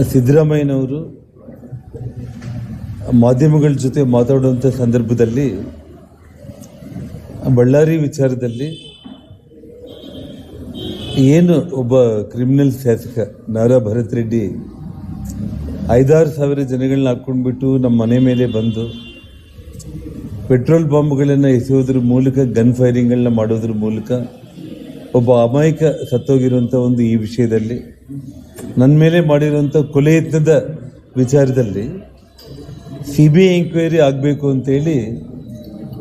ಸಿದ್ದರಾಮಯ್ಯನವರು ಮಾಧ್ಯಮಗಳ ಜೊತೆ ಮಾತಾಡುವಂಥ ಸಂದರ್ಭದಲ್ಲಿ ಬಳ್ಳಾರಿ ವಿಚಾರದಲ್ಲಿ ಏನು ಒಬ್ಬ ಕ್ರಿಮಿನಲ್ ಶಾಸಕ ನಾರಾ ಭರತ್ ರೆಡ್ಡಿ ಐದಾರು ಸಾವಿರ ಜನಗಳನ್ನ ಹಾಕ್ಕೊಂಡ್ಬಿಟ್ಟು ನಮ್ಮ ಮನೆ ಮೇಲೆ ಬಂದು ಪೆಟ್ರೋಲ್ ಬಾಂಬ್ಗಳನ್ನು ಎಸೆಯೋದ್ರ ಮೂಲಕ ಗನ್ ಫೈರಿಂಗ್ಗಳನ್ನ ಮಾಡೋದ್ರ ಮೂಲಕ ಒಬ್ಬ ಅಮಾಯಕ ಸತ್ತೋಗಿರುವಂಥ ಒಂದು ಈ ವಿಷಯದಲ್ಲಿ ನನ್ನ ಮೇಲೆ ಮಾಡಿರುವಂಥ ಕೊಲೆ ಯತ್ನದ ವಿಚಾರದಲ್ಲಿ ಸಿ ಬಿ ಐ ಎಂಕ್ವೈರಿ ಆಗಬೇಕು ಅಂತೇಳಿ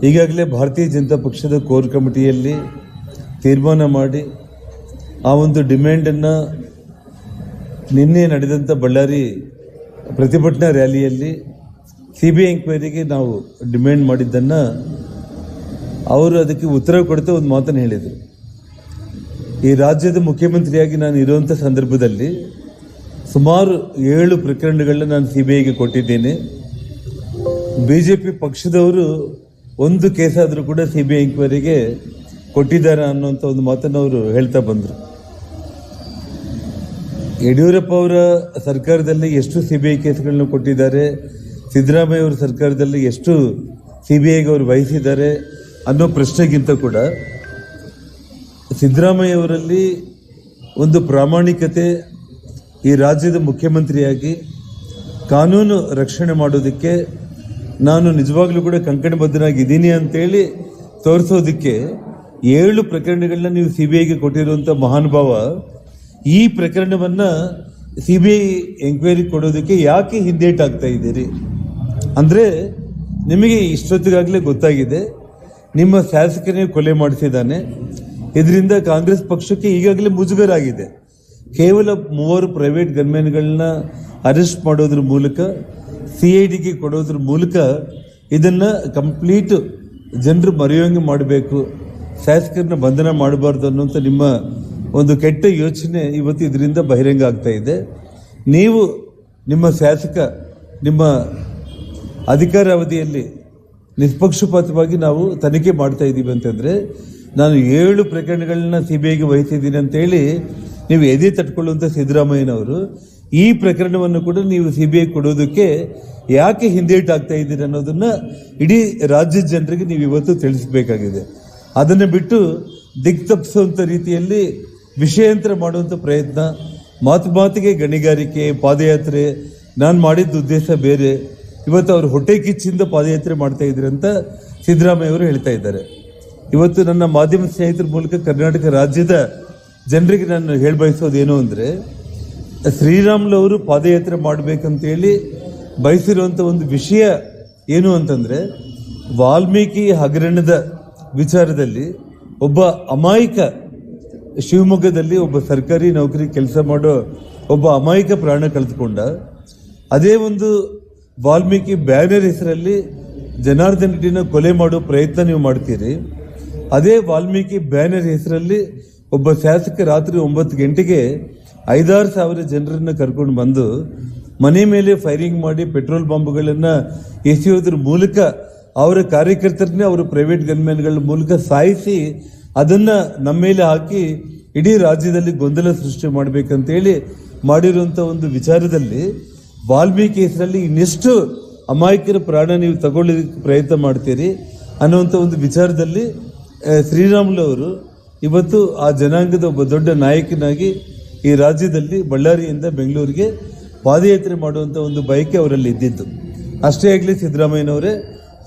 ಈಗಾಗಲೇ ಭಾರತೀಯ ಜನತಾ ಪಕ್ಷದ ಕೋರ್ ಕಮಿಟಿಯಲ್ಲಿ ತೀರ್ಮಾನ ಮಾಡಿ ಆ ಒಂದು ಡಿಮ್ಯಾಂಡನ್ನು ನಿನ್ನೆ ನಡೆದಂಥ ಬಳ್ಳಾರಿ ಪ್ರತಿಭಟನಾ ರ್ಯಾಲಿಯಲ್ಲಿ ಸಿ ಬಿ ಐ ಎಂಕ್ವೈರಿಗೆ ನಾವು ಡಿಮ್ಯಾಂಡ್ ಮಾಡಿದ್ದನ್ನು ಅವರು ಅದಕ್ಕೆ ಉತ್ತರ ಕೊಡ್ತಾ ಒಂದು ಮಾತನ್ನು ಹೇಳಿದರು. ಈ ರಾಜ್ಯದ ಮುಖ್ಯಮಂತ್ರಿಯಾಗಿ ನಾನು ಇರುವಂಥ ಸಂದರ್ಭದಲ್ಲಿ ಸುಮಾರು ಏಳು ಪ್ರಕರಣಗಳನ್ನ ನಾನು ಸಿ ಬಿ ಐಗೆ ಕೊಟ್ಟಿದ್ದೇನೆ. ಬಿ ಜೆ ಪಿ ಪಕ್ಷದವರು ಒಂದು ಕೇಸಾದರೂ ಕೂಡ ಸಿ ಬಿ ಐ ಎಂಕ್ವೈರಿಗೆ ಕೊಟ್ಟಿದ್ದಾರೆ ಅನ್ನೋಂಥ ಒಂದು ಮಾತನ್ನು ಅವರು ಹೇಳ್ತಾ ಬಂದರು. ಯಡಿಯೂರಪ್ಪ ಅವರ ಸರ್ಕಾರದಲ್ಲಿ ಎಷ್ಟು ಸಿ ಬಿ ಐ ಕೇಸ್ಗಳನ್ನು ಕೊಟ್ಟಿದ್ದಾರೆ, ಸಿದ್ದರಾಮಯ್ಯ ಅವರ ಸರ್ಕಾರದಲ್ಲಿ ಎಷ್ಟು ಸಿ ಬಿ ಐಗೆ ಅವರು ವಹಿಸಿದ್ದಾರೆ ಅನ್ನೋ ಪ್ರಶ್ನೆಗಿಂತ ಕೂಡ ಸಿದ್ದರಾಮಯ್ಯ ಅವರಲ್ಲಿ ಒಂದು ಪ್ರಾಮಾಣಿಕತೆ ಈ ರಾಜ್ಯದ ಮುಖ್ಯಮಂತ್ರಿಯಾಗಿ ಕಾನೂನು ರಕ್ಷಣೆ ಮಾಡೋದಕ್ಕೆ ನಾನು ನಿಜವಾಗ್ಲೂ ಕೂಡ ಕಂಕಣಬದ್ಧನಾಗಿದ್ದೀನಿ ಅಂತೇಳಿ ತೋರಿಸೋದಕ್ಕೆ ಏಳು ಪ್ರಕರಣಗಳನ್ನ ನೀವು ಸಿ ಬಿ ಐಗೆ ಕೊಟ್ಟಿರುವಂಥ ಮಹಾನುಭಾವ ಈ ಪ್ರಕರಣವನ್ನು ಸಿ ಬಿ ಐ ಎಂಕ್ವೈರಿ ಕೊಡೋದಕ್ಕೆ ಯಾಕೆ ಹಿಂದೇಟಾಗ್ತಾ ಇದ್ದೀರಿ? ಅಂದರೆ ನಿಮಗೆ ಇಷ್ಟೊತ್ತಿಗಾಗಲೇ ಗೊತ್ತಾಗಿದೆ, ನಿಮ್ಮ ಶಾಸಕನೇ ಕೊಲೆ ಮಾಡಿಸಿದ್ದಾನೆ. ಇದರಿಂದ ಕಾಂಗ್ರೆಸ್ ಪಕ್ಷಕ್ಕೆ ಈಗಾಗಲೇ ಮುಜುಗರ ಆಗಿದೆ ಕೇವಲ ಮೂವರು ಪ್ರೈವೇಟ್ ಗನ್ಮ್ಯಾನ್ಗಳನ್ನ ಅರೆಸ್ಟ್ ಮಾಡೋದ್ರ ಮೂಲಕ ಸಿ ಐ ಡಿಗೆ ಕೊಡೋದ್ರ ಮೂಲಕ ಇದನ್ನು ಕಂಪ್ಲೀಟ್ ಜನರು ಮರೆಯೋಂಗೆ ಮಾಡಬೇಕು, ಶಾಸಕರನ್ನ ಬಂಧನ ಮಾಡಬಾರ್ದು ಅನ್ನುವಂಥ ನಿಮ್ಮ ಒಂದು ಕೆಟ್ಟ ಯೋಚನೆ ಇವತ್ತು ಇದರಿಂದ ಬಹಿರಂಗ ಆಗ್ತಾ ಇದೆ. ನೀವು ನಿಮ್ಮ ಶಾಸಕ, ನಿಮ್ಮ ಅಧಿಕಾರ ಅವಧಿಯಲ್ಲಿ ನಿಷ್ಪಕ್ಷಪಾತವಾಗಿ ನಾವು ತನಿಖೆ ಮಾಡ್ತಾ ಇದ್ದೀವಿ ಅಂತಂದರೆ, ನಾನು ಏಳು ಪ್ರಕರಣಗಳನ್ನ ಸಿ ಬಿ ಐಗೆ ವಹಿಸಿದ್ದೀನಿ ಅಂತೇಳಿ ನೀವು ಎದೆ ತಟ್ಕೊಳ್ಳುವಂಥ ಸಿದ್ದರಾಮಯ್ಯನವರು ಈ ಪ್ರಕರಣವನ್ನು ಕೂಡ ನೀವು ಸಿ ಬಿ ಐ ಕೊಡೋದಕ್ಕೆ ಯಾಕೆ ಹಿಂದೇಟಾಗ್ತಾ ಇದ್ದೀರಿ ಅನ್ನೋದನ್ನ ಇಡೀ ರಾಜ್ಯದ ಜನರಿಗೆ ನೀವು ಇವತ್ತು ತಿಳಿಸಬೇಕಾಗಿದೆ. ಅದನ್ನು ಬಿಟ್ಟು ದಿಕ್ ತಪ್ಪಿಸುವಂಥ ರೀತಿಯಲ್ಲಿ ವಿಷಯಾಂತರ ಮಾಡುವಂಥ ಪ್ರಯತ್ನ, ಮಾತು ಮಾತಿಗೆ ಗಣಿಗಾರಿಕೆ, ಪಾದಯಾತ್ರೆ, ನಾನು ಮಾಡಿದ್ದ ಉದ್ದೇಶ ಬೇರೆ, ಇವತ್ತು ಅವರು ಹೊಟ್ಟೆ ಕಿಚ್ಚಿಂದ ಪಾದಯಾತ್ರೆ ಮಾಡ್ತಾ ಇದ್ದೀರಿ ಅಂತ ಸಿದ್ದರಾಮಯ್ಯ ಅವರು ಹೇಳ್ತಾ ಇದ್ದಾರೆ. ಇವತ್ತು ನನ್ನ ಮಾಧ್ಯಮ ಸ್ನೇಹಿತರ ಮೂಲಕ ಕರ್ನಾಟಕ ರಾಜ್ಯದ ಜನರಿಗೆ ನಾನು ಹೇಳಿ ಏನು ಅಂದರೆ, ಶ್ರೀರಾಮ್ಲವರು ಪಾದಯಾತ್ರೆ ಮಾಡಬೇಕಂತೇಳಿ ಬಯಸಿರುವಂಥ ಒಂದು ವಿಷಯ ಏನು ಅಂತಂದರೆ, ವಾಲ್ಮೀಕಿ ಹಗರಣದ ವಿಚಾರದಲ್ಲಿ ಒಬ್ಬ ಅಮಾಯಕ ಶಿವಮೊಗ್ಗದಲ್ಲಿ ಒಬ್ಬ ಸರ್ಕಾರಿ ನೌಕರಿ ಕೆಲಸ ಮಾಡೋ ಒಬ್ಬ ಅಮಾಯಕ ಪ್ರಾಣ ಕಳೆದುಕೊಂಡ, ಅದೇ ಒಂದು ವಾಲ್ಮೀಕಿ ಬ್ಯಾನರ್ ಹೆಸರಲ್ಲಿ ಜನಾರ್ದನ್ ರೆಡ್ಡಿನ ಕೊಲೆ ಮಾಡೋ ಪ್ರಯತ್ನ ನೀವು ಮಾಡ್ತೀರಿ. ಅದೇ ವಾಲ್ಮೀಕಿ ಬ್ಯಾನರ್ ಹೆಸರಲ್ಲಿ ಒಬ್ಬ ಶಾಸಕ ರಾತ್ರಿ ಒಂಬತ್ತು ಗಂಟೆಗೆ ಐದಾರು ಸಾವಿರ ಜನರನ್ನು ಕರ್ಕೊಂಡು ಬಂದು ಮನೆ ಮೇಲೆ ಫೈರಿಂಗ್ ಮಾಡಿ ಪೆಟ್ರೋಲ್ ಬಾಂಬ್ಗಳನ್ನು ಎಸೆಯೋದ್ರ ಮೂಲಕ ಅವರ ಕಾರ್ಯಕರ್ತರನ್ನೇ ಅವರು ಪ್ರೈವೇಟ್ ಗನ್ಮ್ಯಾನ್ಗಳ ಮೂಲಕ ಸಾಯಿಸಿ ಅದನ್ನ ನಮ್ಮ ಮೇಲೆ ಹಾಕಿ ಇಡೀ ರಾಜ್ಯದಲ್ಲಿ ಗೊಂದಲ ಸೃಷ್ಟಿ ಮಾಡಬೇಕಂತೇಳಿ ಮಾಡಿರುವಂಥ ಒಂದು ವಿಚಾರದಲ್ಲಿ ವಾಲ್ಮೀಕಿ ಹೆಸರಲ್ಲಿ ಇನ್ನೆಷ್ಟು ಅಮಾಯಕರ ಪ್ರಾಣ ನೀವು ತಗೊಳ್ಳೋದಕ್ಕೆ ಪ್ರಯತ್ನ ಮಾಡ್ತೀರಿ ಅನ್ನುವಂಥ ಒಂದು ವಿಚಾರದಲ್ಲಿ ಶ್ರೀರಾಮುಲು ಅವರು ಇವತ್ತು ಆ ಜನಾಂಗದ ಒಬ್ಬ ದೊಡ್ಡ ನಾಯಕನಾಗಿ ಈ ರಾಜ್ಯದಲ್ಲಿ ಬಳ್ಳಾರಿಯಿಂದ ಬೆಂಗಳೂರಿಗೆ ಪಾದಯಾತ್ರೆ ಮಾಡುವಂಥ ಒಂದು ಬಯಕೆ ಅವರಲ್ಲಿ ಇದ್ದಿತ್ತು. ಅಷ್ಟೇ ಆಗಲಿ ಸಿದ್ದರಾಮಯ್ಯನವರೇ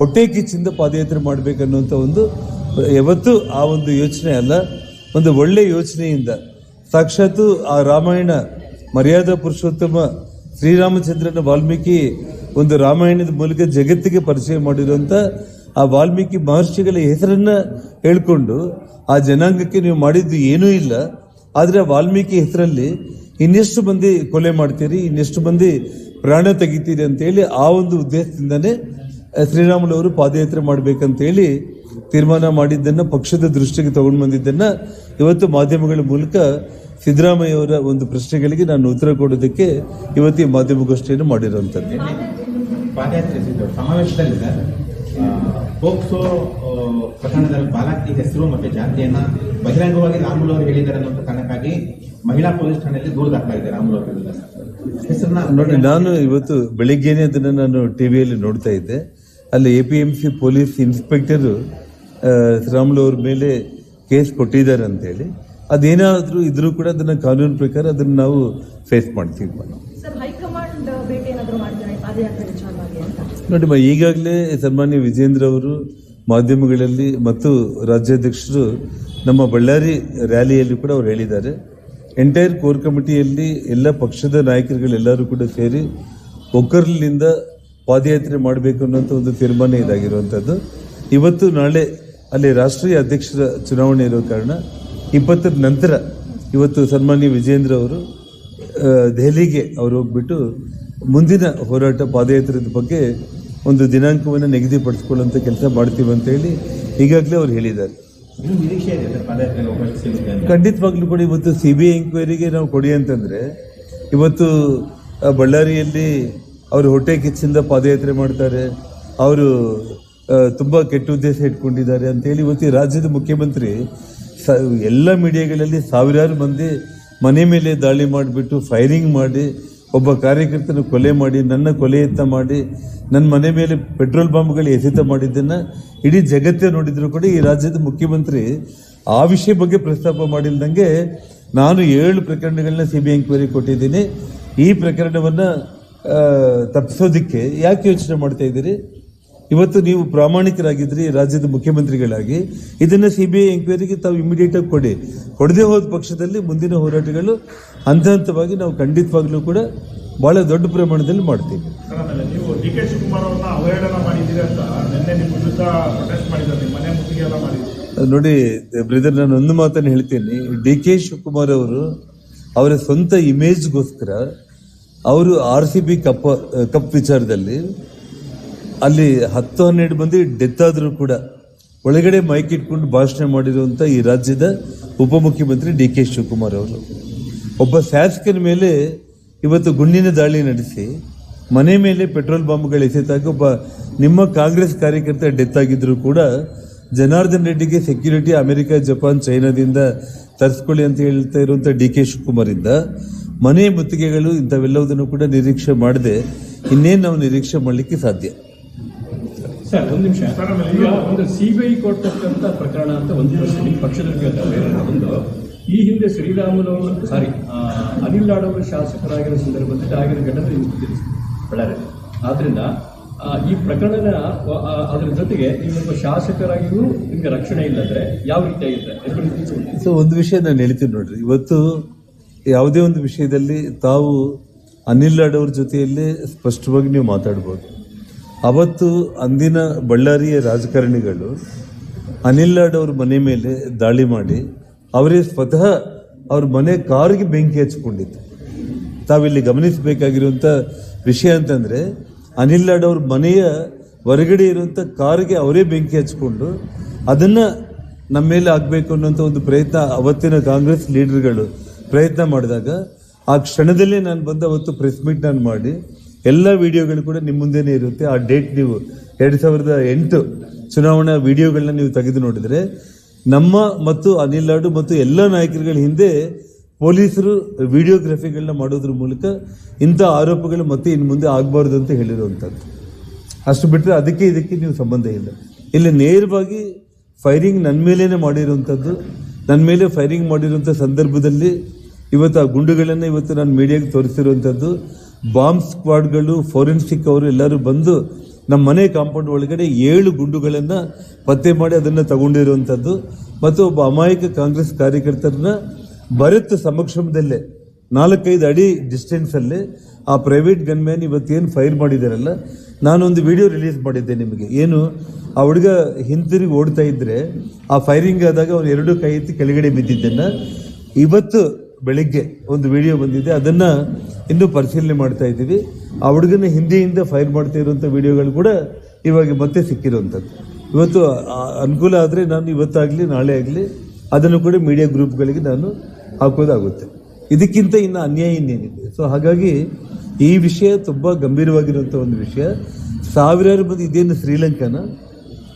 ಹೊಟ್ಟೆ ಕಿಚ್ಚಿಂದ ಪಾದಯಾತ್ರೆ ಮಾಡಬೇಕನ್ನುವಂಥ ಒಂದು, ಯಾವತ್ತೂ ಆ ಒಂದು ಯೋಚನೆ ಅಲ್ಲ, ಒಂದು ಒಳ್ಳೆ ಯೋಚನೆಯಿಂದ ಸಾಕ್ಷಾತ್ ಆ ರಾಮಾಯಣ ಮರ್ಯಾದಾ ಪುರುಷೋತ್ತಮ ಶ್ರೀರಾಮಚಂದ್ರನ ವಾಲ್ಮೀಕಿ ಒಂದು ರಾಮಾಯಣದ ಮೂಲಕ ಜಗತ್ತಿಗೆ ಪರಿಚಯ ಮಾಡಿರುವಂಥ ಆ ವಾಲ್ಮೀಕಿ ಮಹರ್ಷಿಗಳ ಹೆಸರನ್ನು ಹೇಳ್ಕೊಂಡು ಆ ಜನಾಂಗಕ್ಕೆ ನೀವು ಮಾಡಿದ್ದು ಏನೂ ಇಲ್ಲ. ಆದರೆ ವಾಲ್ಮೀಕಿ ಹೆಸರಲ್ಲಿ ಇನ್ನೆಷ್ಟು ಮಂದಿ ಕೊಲೆ ಮಾಡ್ತೀರಿ, ಇನ್ನೆಷ್ಟು ಮಂದಿ ಪ್ರಾಣ ತೆಗಿತೀರಿ ಅಂತೇಳಿ ಆ ಒಂದು ಉದ್ದೇಶದಿಂದನೇ ಶ್ರೀರಾಮುಲು ಅವರು ಪಾದಯಾತ್ರೆ ಮಾಡಬೇಕಂತೇಳಿ ತೀರ್ಮಾನ ಮಾಡಿದ್ದನ್ನು, ಪಕ್ಷದ ದೃಷ್ಟಿಗೆ ತಗೊಂಡು ಬಂದಿದ್ದನ್ನು ಇವತ್ತು ಮಾಧ್ಯಮಗಳ ಮೂಲಕ ಸಿದ್ದರಾಮಯ್ಯವರ ಒಂದು ಪ್ರಶ್ನೆಗಳಿಗೆ ನಾನು ಉತ್ತರ ಕೊಡೋದಕ್ಕೆ ಇವತ್ತು ಈ ಮಾಧ್ಯಮಗೋಷ್ಠಿಯನ್ನು ಮಾಡಿರುವಂಥದ್ದು ಪಾದಯಾತ್ರೆ ಸಿದ್ದು ಸಮಾವೇಶದಲ್ಲಿ ಸರ್ ಆ, ಪೋಕ್ಸೋ ಪ್ರಕರಣದ ಪ್ರಕರಣದಲ್ಲಿ ಬಾಲಕಿ ಹೆಸರು ಮತ್ತು ಜಾತಿಯನ್ನ ಬಹಿರಂಗವಾಗಿ ರಾಮುಲು ಅವರು ಹೇಳಿದ್ದಾರೆ ಅನ್ನೋ ಕಾರಣಕ್ಕಾಗಿ ಮಹಿಳಾ ಪೊಲೀಸ್ ಠಾಣೆಯಲ್ಲಿ ದೂರು ದಾಖಲಾಗಿದೆ ರಾಮುಲು ಅವರ ವಿರುದ್ಧ. ಹೆಸರನ್ನ ನೋಡಿ ನಾನು ಇವತ್ತು ಬೆಳಿಗ್ಗೆನೆ ಅದನ್ನು ನಾನು ಟಿವಿಯಲ್ಲಿ ನೋಡ್ತಾ ಇದ್ದೆ. ಅಲ್ಲಿ A P M C police inspector Sriramulu ಅವ್ರ ಮೇಲೆ ಕೇಸ್ ಕೊಟ್ಟಿದ್ದಾರೆ ಅಂತೇಳಿ ಅದೇನಾದರೂ ಇದ್ರೂ ಕೂಡ ಅದನ್ನು ಕಾನೂನು ಪ್ರಕಾರ ಅದನ್ನು ನಾವು ಫೇಸ್ ಮಾಡ್ತೀವಿ. ನಾವು. ಸರ್ ಹೈಕಮಾಂಡ್ ಭೇಟಿ ಏನಾದರೂ ಮಾಡ್ತಾರೆ ಈ ಪಾದಯಾತ್ರೆ ವಿಚಾರವಾಗಿ ಅಂತ ನೋಡಿ, ಮ- ಈಗಾಗಲೇ ಸನ್ಮಾನ್ಯ ವಿಜೇಂದ್ರ ಅವರು ಮಾಧ್ಯಮಗಳಲ್ಲಿ ಮತ್ತು ರಾಜ್ಯಾಧ್ಯಕ್ಷರು ನಮ್ಮ ಬಳ್ಳಾರಿ ರ್ಯಾಲಿಯಲ್ಲಿ ಕೂಡ ಅವರು ಹೇಳಿದ್ದಾರೆ. ಎಂಟೈರ್ ಕೋರ್ ಕಮಿಟಿಯಲ್ಲಿ ಎಲ್ಲ ಪಕ್ಷದ ನಾಯಕರುಗಳೆಲ್ಲರೂ ಕೂಡ ಸೇರಿ ಒಕ್ಕರ್ಲಿಂದ ಪಾದಯಾತ್ರೆ ಮಾಡಬೇಕು ಅನ್ನೋಂಥ ಒಂದು ತೀರ್ಮಾನ ಇದಾಗಿರುವಂಥದ್ದು ಇವತ್ತು ನಾಳೆ ಅಲ್ಲಿ ರಾಷ್ಟ್ರೀಯ ಅಧ್ಯಕ್ಷರ ಚುನಾವಣೆ ಇರೋ ಕಾರಣ ಇಪ್ಪತ್ತರ ನಂತರ ಇವತ್ತು ಸನ್ಮಾನ್ಯ ವಿಜೇಂದ್ರ ಅವರು ದೆಹಲಿಗೆ ಅವರು ಹೋಗ್ಬಿಟ್ಟು ಮುಂದಿನ ಹೋರಾಟ ಪಾದಯಾತ್ರೆದ ಬಗ್ಗೆ ಒಂದು ದಿನಾಂಕವನ್ನು ನಿಗದಿಪಡಿಸ್ಕೊಳ್ಳುವಂಥ ಕೆಲಸ ಮಾಡ್ತೀವಿ ಅಂತ ಹೇಳಿ ಈಗಾಗಲೇ ಅವ್ರು ಹೇಳಿದ್ದಾರೆ. ಖಂಡಿತವಾಗ್ಲೂ ಕೂಡ ಇವತ್ತು ಸಿ ಬಿ ಐ ಎಂಕ್ವೈರಿಗೆ ನಾವು ಕೊಡಿ ಅಂತಂದರೆ ಇವತ್ತು ಬಳ್ಳಾರಿಯಲ್ಲಿ ಅವರು ಹೊಟ್ಟೆ ಕಿಚ್ಚಿಂದ ಪಾದಯಾತ್ರೆ ಮಾಡ್ತಾರೆ ಅವರು ತುಂಬ ಕೆಟ್ಟ ಉದ್ದೇಶ ಇಟ್ಕೊಂಡಿದ್ದಾರೆ ಅಂತೇಳಿ ಇವತ್ತು ರಾಜ್ಯದ ಮುಖ್ಯಮಂತ್ರಿ ಸ ಎಲ್ಲ ಮೀಡಿಯಾಗಳಲ್ಲಿ ಸಾವಿರಾರು ಮಂದಿ ಮನೆ ಮೇಲೆ ದಾಳಿ ಮಾಡಿಬಿಟ್ಟು ಫೈರಿಂಗ್ ಮಾಡಿ ಒಬ್ಬ ಕಾರ್ಯಕರ್ತನ ಕೊಲೆ ಮಾಡಿ, ನನ್ನ ಕೊಲೆ ಯತ್ನ ಮಾಡಿ ನನ್ನ ಮನೆ ಮೇಲೆ ಪೆಟ್ರೋಲ್ ಬಾಂಬ್ಗಳು ಎಸೆತ ಮಾಡಿದ್ದನ್ನು ಇಡೀ ಜಗತ್ತೇ ನೋಡಿದ್ರು ಕೂಡ ಈ ರಾಜ್ಯದ ಮುಖ್ಯಮಂತ್ರಿ ಆ ವಿಷಯ ಬಗ್ಗೆ ಪ್ರಸ್ತಾಪ ಮಾಡಿಲ್ದಂಗೆ ನಾನು ಏಳು ಪ್ರಕರಣಗಳನ್ನ ಸಿ ಬಿ ಎಂಕ್ವೈರಿ ಕೊಟ್ಟಿದ್ದೀನಿ. ಈ ಪ್ರಕರಣವನ್ನ ತಪ್ಪಿಸೋದಿಕ್ಕೆ ಯಾಕೆ ಯೋಚನೆ ಮಾಡ್ತಾ ಇದ್ದೀರಿ? ಇವತ್ತು ನೀವು ಪ್ರಾಮಾಣಿಕರಾಗಿದ್ರಿ ರಾಜ್ಯದ ಮುಖ್ಯಮಂತ್ರಿಗಳಾಗಿ. ಇದನ್ನ ಸಿ ಬಿ ಐ ಎಂಕ್ವೈರಿಗೆ ತಾವು ಇಮಿಡಿಯೇಟ್ ಆಗಿ ಕೊಡಿ. ಕೊಡದೆ ಹೋದ ಪಕ್ಷದಲ್ಲಿ ಮುಂದಿನ ಹೋರಾಟಗಳು ಹಂತ ಹಂತವಾಗಿ ನಾವು ಖಂಡಿತವಾಗ್ಲೂ ಕೂಡ ಬಹಳ ದೊಡ್ಡ ಪ್ರಮಾಣದಲ್ಲಿ ಮಾಡ್ತೀವಿ. ನೋಡಿ ಬ್ರದರ್ ನಾನು ಒಂದು ಮಾತನ್ನು ಹೇಳ್ತೀನಿ. ಡಿ ಕೆ ಶಿವಕುಮಾರ್ ಅವರು ಅವರ ಸ್ವಂತ ಇಮೇಜ್ಗೋಸ್ಕರ ಅವರು R C B cup cup ವಿಚಾರದಲ್ಲಿ ಅಲ್ಲಿ ಹತ್ತು ಹನ್ನೆರಡು ಮಂದಿ ಡೆತ್ ಆದರೂ ಕೂಡ ಒಳಗಡೆ ಮೈಕ್ ಇಟ್ಕೊಂಡು ಭಾಷಣ ಮಾಡಿರುವಂಥ ಈ ರಾಜ್ಯದ ಉಪಮುಖ್ಯಮಂತ್ರಿ ಡಿ ಕೆ ಶಿವಕುಮಾರ್ ಅವರು. ಒಬ್ಬ ಶಾಸಕನ ಮೇಲೆ ಇವತ್ತು ಗುಂಡಿನ ದಾಳಿ ನಡೆಸಿ, ಮನೆ ಮೇಲೆ ಪೆಟ್ರೋಲ್ ಬಾಂಬ್ಗಳು ಎಸೆತಾಗ ಒಬ್ಬ ನಿಮ್ಮ ಕಾಂಗ್ರೆಸ್ ಕಾರ್ಯಕರ್ತ ಡೆತ್ ಆಗಿದ್ದರೂ ಕೂಡ ಜನಾರ್ದನ್ ರೆಡ್ಡಿಗೆ ಸೆಕ್ಯೂರಿಟಿ ಅಮೆರಿಕ, ಜಪಾನ್, ಚೈನಾದಿಂದ ತರಿಸ್ಕೊಳ್ಳಿ ಅಂತ ಹೇಳ್ತಾ ಇರುವಂಥ ಡಿ ಕೆ ಶಿವಕುಮಾರಿಂದ ಮನೆ ಮುತ್ತಿಗೆಗಳು ಇಂಥವೆಲ್ಲವುದನ್ನು ಕೂಡ ನಿರೀಕ್ಷೆ ಮಾಡದೆ ಇನ್ನೇನು ನಾವು ನಿರೀಕ್ಷೆ ಮಾಡಲಿಕ್ಕೆ ಸಾಧ್ಯ? ಸರ್, ಒಂದು ನಿಮಿಷ. ಈಗ ಒಂದು ಸಿಬಿಐ ಕೊಟ್ಟಂತ ಪ್ರಕರಣ ಅಂತ ಒಂದು ಪಕ್ಷದ ಒಂದು ಈ ಹಿಂದೆ ಶ್ರೀರಾಮುಲು ಸಾರಿ ಅನಿಲ್ ಅವರು ಶಾಸಕರಾಗಿರೋ ಸಂದರ್ಭದಲ್ಲಿ ಆಗಿರೋ ಘಟನೆ ನಿಮ್ಗೆ ತಿಳಿಸಿ ಬಳ್ಳಾರಿ. ಆದ್ರಿಂದ ಈ ಪ್ರಕರಣನ ಅದರ ಜೊತೆಗೆ ನೀವೊಬ್ಬ ಶಾಸಕರಾಗಿಯೂ ನಿಮ್ಗೆ ರಕ್ಷಣೆ ಇಲ್ಲದ್ರೆ ಯಾವ ರೀತಿ ಆಗಿದೆ ಎರಡು ಸೊ ಒಂದು ವಿಷಯ ನಾನು ಹೇಳ್ತೀನಿ ನೋಡ್ರಿ. ಇವತ್ತು ಯಾವುದೇ ಒಂದು ವಿಷಯದಲ್ಲಿ ತಾವು ಅನಿಲ್ ಲಾಡ್ ಅವ್ರ ಜೊತೆಯಲ್ಲೇ ಸ್ಪಷ್ಟವಾಗಿ ನೀವು ಮಾತಾಡ್ಬೋದು. ಅವತ್ತು ಅಂದಿನ ಬಳ್ಳಾರಿಯ ರಾಜಕಾರಣಿಗಳು ಅನಿಲ್ ಲಾಡ್ ಅವ್ರ ಮನೆ ಮೇಲೆ ದಾಳಿ ಮಾಡಿ ಅವರೇ ಸ್ವತಃ ಅವ್ರ ಮನೆ ಕಾರಿಗೆ ಬೆಂಕಿ ಹಚ್ಕೊಂಡಿತ್ತು ತಾವಿಲ್ಲಿ ಗಮನಿಸಬೇಕಾಗಿರುವಂಥ ವಿಷಯ ಅಂತಂದರೆ ಅನಿಲ್ ಲಾಡ್ ಅವ್ರ ಮನೆಯ ಹೊರಗಡೆ ಇರುವಂಥ ಕಾರಿಗೆ ಅವರೇ ಬೆಂಕಿ ಹಚ್ಕೊಂಡು ಅದನ್ನು ನಮ್ಮ ಮೇಲೆ ಆಗಬೇಕು ಅನ್ನೋಂಥ ಒಂದು ಪ್ರಯತ್ನ ಅವತ್ತಿನ ಕಾಂಗ್ರೆಸ್ ಲೀಡರ್ಗಳು ಪ್ರಯತ್ನ ಮಾಡಿದಾಗ ಆ ಕ್ಷಣದಲ್ಲೇ ನಾನು ಬಂದು ಅವತ್ತು ಪ್ರೆಸ್ ಮೀಟ್ ನಾನು ಮಾಡಿ ಎಲ್ಲ ವಿಡಿಯೋಗಳು ಕೂಡ ನಿಮ್ಮ ಮುಂದೆನೇ ಇರುತ್ತೆ. ಆ ಡೇಟ್ ನೀವು ಎರಡು ಸಾವಿರದ ಎಂಟು ಚುನಾವಣಾ ವಿಡಿಯೋಗಳನ್ನ ನೀವು ತೆಗೆದು ನೋಡಿದರೆ, ನಮ್ಮ ಮತ್ತು ಅನಿಲ್ ಲಾಡು ಮತ್ತು ಎಲ್ಲ ನಾಯಕರುಗಳ ಹಿಂದೆ ಪೊಲೀಸರು ವಿಡಿಯೋಗ್ರಫಿಗಳನ್ನ ಮಾಡೋದ್ರ ಮೂಲಕ ಇಂಥ ಆರೋಪಗಳು ಮತ್ತೆ ಇನ್ನು ಮುಂದೆ ಆಗಬಾರ್ದು ಅಂತ ಹೇಳಿರುವಂಥದ್ದು. ಅಷ್ಟು ಬಿಟ್ಟರೆ ಅದಕ್ಕೆ ಇದಕ್ಕೆ ನೀವು ಸಂಬಂಧ ಇಲ್ಲ. ಇಲ್ಲಿ ನೇರವಾಗಿ ಫೈರಿಂಗ್ ನನ್ನ ಮೇಲೇ ಮಾಡಿರುವಂಥದ್ದು. ನನ್ನ ಮೇಲೆ ಫೈರಿಂಗ್ ಮಾಡಿರುವಂಥ ಸಂದರ್ಭದಲ್ಲಿ ಇವತ್ತು ಆ ಗುಂಡುಗಳನ್ನು ಇವತ್ತು ನಾನು ಮೀಡಿಯಾಗೆ ತೋರಿಸಿರುವಂಥದ್ದು. ಬಾಂಬ್ ಸ್ಕ್ವಾಡ್ಗಳು, ಫೋರೆನ್ಸಿಕ್ ಅವರು ಎಲ್ಲರೂ ಬಂದು ನಮ್ಮ ಮನೆ ಕಾಂಪೌಂಡ್ ಒಳಗಡೆ ಏಳು ಗುಂಡುಗಳನ್ನು ಪತ್ತೆ ಮಾಡಿ ಅದನ್ನು ತಗೊಂಡಿರುವಂಥದ್ದು ಮತ್ತು ಒಬ್ಬ ಅಮಾಯಕ ಕಾಂಗ್ರೆಸ್ ಕಾರ್ಯಕರ್ತರನ್ನ ಭರತ್ ಸಮಕ್ಷಮದಲ್ಲೇ, ನಾಲ್ಕೈದು ಅಡಿ ಡಿಸ್ಟೆನ್ಸ್ ಅಲ್ಲಿ ಆ ಪ್ರೈವೇಟ್ ಗನ್ಮ್ಯಾನ್ ಇವತ್ತೇನು ಫೈರ್ ಮಾಡಿದಾರಲ್ಲ, ನಾನೊಂದು ವಿಡಿಯೋ ರಿಲೀಸ್ ಮಾಡಿದ್ದೆ ನಿಮಗೆ. ಏನು, ಆ ಹುಡುಗ ಹಿಂತಿರುಗಿ ಓಡ್ತಾ ಇದ್ದರೆ ಆ ಫೈರಿಂಗ್ ಆದಾಗ ಅವನು ಎರಡು ಕೈ ಎತ್ತಿ ಕೆಳಗಡೆ ಬಿದ್ದಿದ್ದನ್ನ. ಇವತ್ತು ಬೆಳಿಗ್ಗೆ ಒಂದು ವಿಡಿಯೋ ಬಂದಿದೆ, ಅದನ್ನ ಇನ್ನೂ ಪರಿಶೀಲನೆ ಮಾಡ್ತಾ ಇದ್ದೀವಿ. ಆ ಹುಡುಗನ ಹಿಂದಿಯಿಂದ ಫೈರ್ ಮಾಡ್ತಾ ಇರುವಂಥ ವಿಡಿಯೋಗಳು ಕೂಡ ಇವಾಗ ಮತ್ತೆ ಸಿಕ್ಕಿರುವಂಥದ್ದು ಇವತ್ತು ಅನುಕೂಲ ಆದರೆ ನಾನು ಇವತ್ತಾಗಲಿ, ನಾಳೆ ಆಗಲಿ ಅದನ್ನು ಕೂಡ ಮೀಡಿಯಾ ಗ್ರೂಪ್ಗಳಿಗೆ ನಾನು ಹಾಕೋದಾಗುತ್ತೆ. ಇದಕ್ಕಿಂತ ಇನ್ನು ಅನ್ಯಾಯ ಇನ್ನೇನಿದೆ. ಸೊ ಹಾಗಾಗಿ ಈ ವಿಷಯ ತುಂಬ ಗಂಭೀರವಾಗಿರುವಂಥ ಒಂದು ವಿಷಯ. ಸಾವಿರಾರು ಮಂದಿ ಇದೇನು ಶ್ರೀಲಂಕಾನ?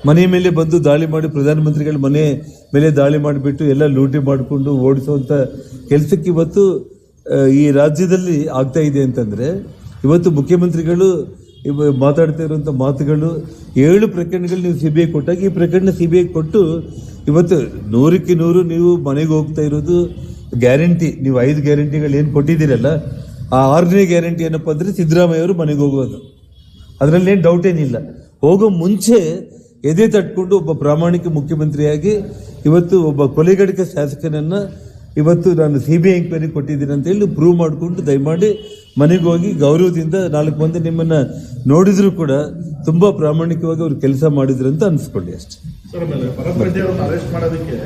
ಮನೆ ಮೇಲೆ ಬಂದು ದಾಳಿ ಮಾಡಿ ಪ್ರಧಾನಮಂತ್ರಿಗಳ ಮನೆ ಮೇಲೆ ದಾಳಿ ಮಾಡಿಬಿಟ್ಟು ಎಲ್ಲ ಲೂಟಿ ಮಾಡಿಕೊಂಡು ಓಡಿಸುವಂಥ ಕೆಲಸಕ್ಕೆ ಇವತ್ತು ಈ ರಾಜ್ಯದಲ್ಲಿ ಆಗ್ತಾ ಇದೆ ಅಂತಂದ್ರೆ ಇವತ್ತು ಮುಖ್ಯಮಂತ್ರಿಗಳು ಮಾತಾಡ್ತಾ ಇರುವಂಥ ಮಾತುಗಳು, ಏಳು ಪ್ರಕರಣಗಳು ನೀವು ಸಿ ಕೊಟ್ಟಾಗ ಈ ಪ್ರಕರಣ ಸಿ ಬಿ ಕೊಟ್ಟು ಇವತ್ತು ನೂರಕ್ಕೆ ನೂರು ನೀವು ಮನೆಗೆ ಹೋಗ್ತಾ ಇರೋದು ಗ್ಯಾರಂಟಿ, ನೀವು ಐದು ಗ್ಯಾರಂಟಿಗಳು ಏನು ಕೊಟ್ಟಿದ್ದೀರಲ್ಲ, ಆ ಆರನೇ ಗ್ಯಾರಂಟಿ ಏನಪ್ಪ ಅಂದರೆ ಸಿದ್ದರಾಮಯ್ಯ ಅವರು ಮನೆಗೆ ಹೋಗೋದು. ಅದರಲ್ಲಿ ಏನು ಡೌಟ್ ಏನಿಲ್ಲ. ಹೋಗೋ ಮುಂಚೆ ಎದೆ ತಟ್ಕೊಂಡು ಒಬ್ಬ ಪ್ರಾಮಾಣಿಕ ಮುಖ್ಯಮಂತ್ರಿಯಾಗಿ ಇವತ್ತು ಒಬ್ಬ ಕೊಲೆಗಡಿಕ ಶಾಸಕನನ್ನ ಇವತ್ತು ನಾನು ಸಿ ಬಿ ಐ ಎಂಕ್ವೈರಿ ಕೊಟ್ಟಿದ್ದೀನಿ ಅಂತ ಹೇಳಿ ಪ್ರೂವ್ ಮಾಡಿಕೊಂಡು ದಯಮಾಡಿ ಮನೆಗೆ ಹೋಗಿ ಗೌರವದಿಂದ ನಾಲ್ಕು ಮಂದಿ ನಿಮ್ಮನ್ನ ನೋಡಿದ್ರು ಕೂಡ ತುಂಬಾ ಪ್ರಾಮಾಣಿಕವಾಗಿ ಅವ್ರು ಕೆಲಸ ಮಾಡಿದ್ರು ಅಂತ ಅನ್ಸ್ಕೊಳ್ಳಿ ಅಷ್ಟೇ. ಅರೆಸ್ಟ್ ಮಾಡೋದಕ್ಕೆ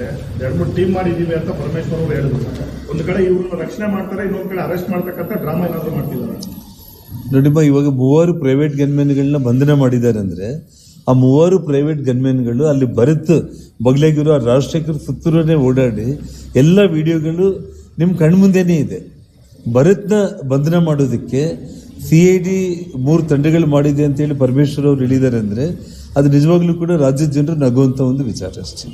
ಎರಡು ಮೂರು ಟೀಮ್ ಮಾಡಿದೀವಿ ಅಂತ ಪರಮೇಶ್ವರ್ ಅವರು ಹೇಳಿದ್ರು. ಒಂದು ಕಡೆ ಇವ್ರನ್ನ ರಕ್ಷಣೆ ಮಾಡ್ತಾರೆ ಇನ್ನೊಂದು ಕಡೆ ಅರೆಸ್ಟ್ ಮಾಡ್ತಕ್ಕಂಥ ಡ್ರಾಮಾ ಏನಾದ್ರು ಮಾಡ್ತಿದ್ದಾರೆ? ನೋಡಿಮ್ಮ ಇವಾಗ ಮೂವರು ಪ್ರೈವೇಟ್ ಗನ್ಮೆನ್ಗಳನ್ನ ಬಂಧನ ಮಾಡಿದ್ದಾರೆ ಅಂದ್ರೆ ಆ ಮೂವರು ಪ್ರೈವೇಟ್ ಗನ್ಮೆನ್ಗಳು ಅಲ್ಲಿ ಬರೆತು ಬಗ್ಲೆಗಿರೋ ರಾಜಶೇಖರ್ ಸುತ್ತೂರನ್ನೇ ಓಡಾಡಿ ಎಲ್ಲ ವಿಡಿಯೋಗಳು ನಿಮ್ಮ ಕಣ್ಮುಂದೆನೇ ಇದೆ. ಭರತ್ನ ಬಂಧನ ಮಾಡೋದಕ್ಕೆ ಸಿ ಐ ಡಿ ಮೂರು ತಂಡಗಳು ಮಾಡಿದೆ ಅಂತೇಳಿ ಪರಮೇಶ್ವರ್ ಅವರು ಹೇಳಿದ್ದಾರೆ ಅಂದರೆ ಅದು ನಿಜವಾಗ್ಲೂ ಕೂಡ ರಾಜ್ಯದ ಜನರು ನಗುವಂಥ ಒಂದು ವಿಚಾರ ಅಷ್ಟೇ.